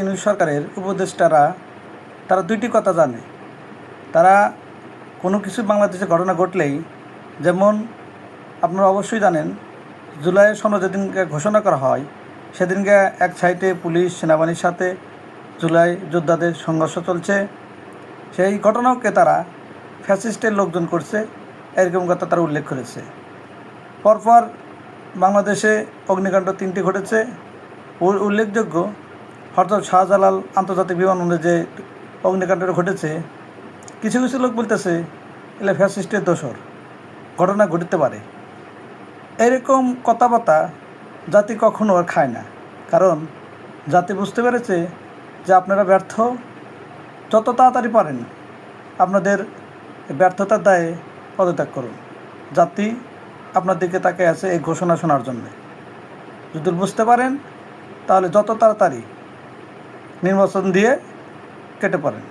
Unit সরকারের উপদেষ্টারা, তারা দুইটি কথা জানে। তারা কোনো কিছু বাংলাদেশে ঘটনা ঘটলেই, যেমন আপনারা অবশ্যই জানেন জুলাইয়ের সনদ যেদিনকে ঘোষণা করা হয়, সেদিনকে এক সাইডে পুলিশ, সেনাবাহিনীর সাথে জুলাই যোদ্ধাদের সংঘর্ষ চলছে। সেই ঘটনাকে তারা ফ্যাসিস্টের লোকজন করছে, এরকম কথা তারা উল্লেখ করেছে। পরপর বাংলাদেশে অগ্নিকাণ্ড তিনটি ঘটেছে। উল্লেখযোগ্য হরজত শাহজালাল আন্তর্জাতিক বিমানবন্দরে যে অগ্নিকাণ্ডটা ঘটেছে, কিছু কিছু লোক বলতেছে, এলে ফ্যাসিস্টের দোষর ঘটনা ঘটিতে পারে। এরকম কথাবার্তা জাতি কখনো আর খায় না, কারণ জাতি বুঝতে পেরেছে যে আপনারা ব্যর্থ, যত তাড়াতাড়ি পারেন, আপনাদের ব্যর্থতার দায়ে পদত্যাগ করুন। জাতি আপনার দিকে তাকে আছে এই ঘোষণা শোনার জন্য। যদি বুঝতে পারেন, তাহলে যত তাড়াতাড়ি নির্বাচন দিয়ে কেটে পড়েন।